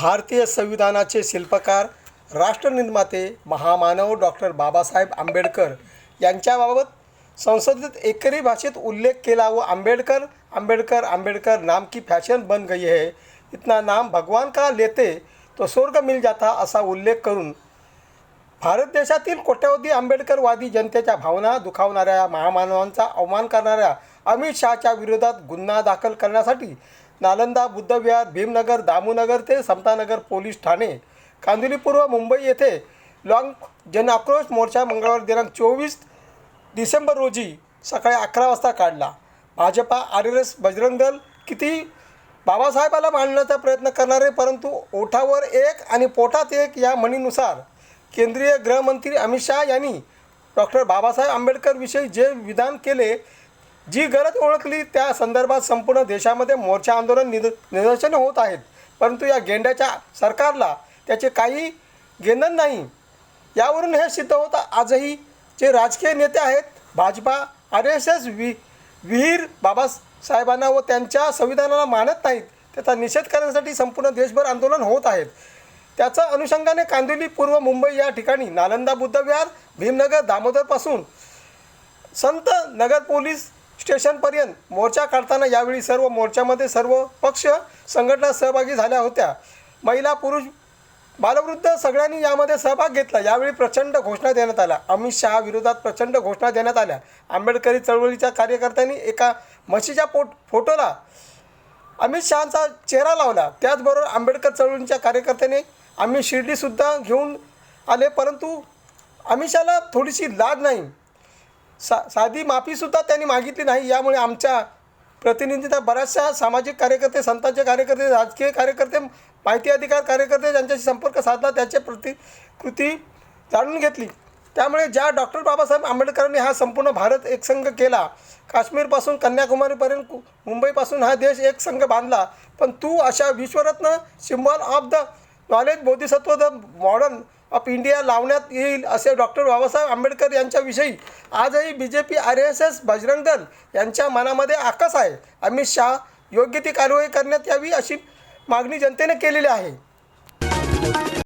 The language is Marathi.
भारतीय संविधानाचे शिल्पकार राष्ट्रनिर्माते महामानव डॉक्टर बाबासाहेब आंबेडकर यांच्याबाबत संसदेत एकरी भाषेत उल्लेख केला व आंबेडकर आंबेडकर आंबेडकर नाम की फॅशन बन गई है इतना नाम भगवान का लेते तो स्वर्ग मिल जाता असा उल्लेख करून भारत देशातील कोट्यवधी आंबेडकरवादी जनतेच्या भावना दुखावणाऱ्या महामानवांचा अवमान करणाऱ्या अमित शहाच्या विरोधात गुन्हा दाखल करण्यासाठी नालंदा बुद्धविहार भीमनगर दामूनगर ते समतानगर पोलीस ठाणे. कांदिवली पूर्व मुंबई येथे लॉंग जनआक्रोश मोर्चा मंगळवार दिनांक चोवीस डिसेंबर रोजी सकाळी अकरा वाजता काढला. Bhajapa R L S Bajrang Dal किती बाबासाहेबाला मांडण्याचा प्रयत्न करणारे परंतु ओठावर एक आणि पोटात एक या म्हणीनुसार केंद्रीय गृहमंत्री अमित शहा यांनी डॉक्टर बाबासाहेब आंबेडकरविषयी जे विधान केले जी गरज ओळखली त्या संदर्भात संपूर्ण देशामध्ये मोर्चा आंदोलन निद निदर्शनं होत आहेत. परंतु या गेंड्याच्या सरकारला त्याचे काही गेंदन नाही. यावरून हे सिद्ध होतं आजही जे राजकीय नेते आहेत भाजपा आर एस एस वि विहीर बाबासाहेबांना व त्यांच्या संविधानाला मानत नाहीत त्याचा निषेध करण्यासाठी संपूर्ण देशभर आंदोलन होत आहेत. त्याच्या अनुषंगाने कांदिवली पूर्व मुंबई या ठिकाणी नालंदा बुद्धविहार भीमनगर दामोदरपासून संत नगर पोलीस स्टेशनपर्यंत मोर्चा काढताना यावेळी सर्व मोर्चामध्ये सर्व पक्ष संघटना सहभागी झाल्या होत्या. महिला पुरुष बालवृद्ध सगळ्यांनी यामध्ये सहभाग घेतला. यावेळी प्रचंड घोषणा देण्यात आल्या. अमित शहा विरोधात प्रचंड घोषणा देण्यात आल्या. आंबेडकरी चळवळीच्या कार्यकर्त्यांनी एका म्हशीच्या पोट फोटोला अमित शहांचा चेहरा लावला. त्याचबरोबर आंबेडकर चळवळीच्या कार्यकर्त्याने आम्ही शिर्डीसुद्धा घेऊन आले परंतु अमित शहाला थोडीशी लाज नाही. सा साधी माफीसुद्धा त्यांनी मागितली नाही. यामुळे आमच्या प्रतिनिधींना बऱ्याचशा सामाजिक कार्यकर्ते संतांचे कार्यकर्ते राजकीय कार्यकर्ते माहिती अधिकार कार्यकर्ते ज्यांच्याशी संपर्क साधला त्याचे प्रतिकृती जाणून घेतली. त्यामुळे ज्या डॉक्टर बाबासाहेब आंबेडकरांनी हा संपूर्ण भारत एकसंघ केला काश्मीरपासून कन्याकुमारीपर्यंत मुंबईपासून हा देश एक संघ बांधला पण तू अशा विश्वरत्न symbol of the knowledge Bodhisattva the modern of India लावण्यात येईल असे डॉक्टर बाबासाहेब आंबेडकर यांच्याविषयी आजही B J P R S S Bajrang Dal यांच्या मनामध्ये आकस आहे. अमित शहा योग्य ती कारवाई करण्यात यावी अशी मागणी जनतेने केलेली आहे.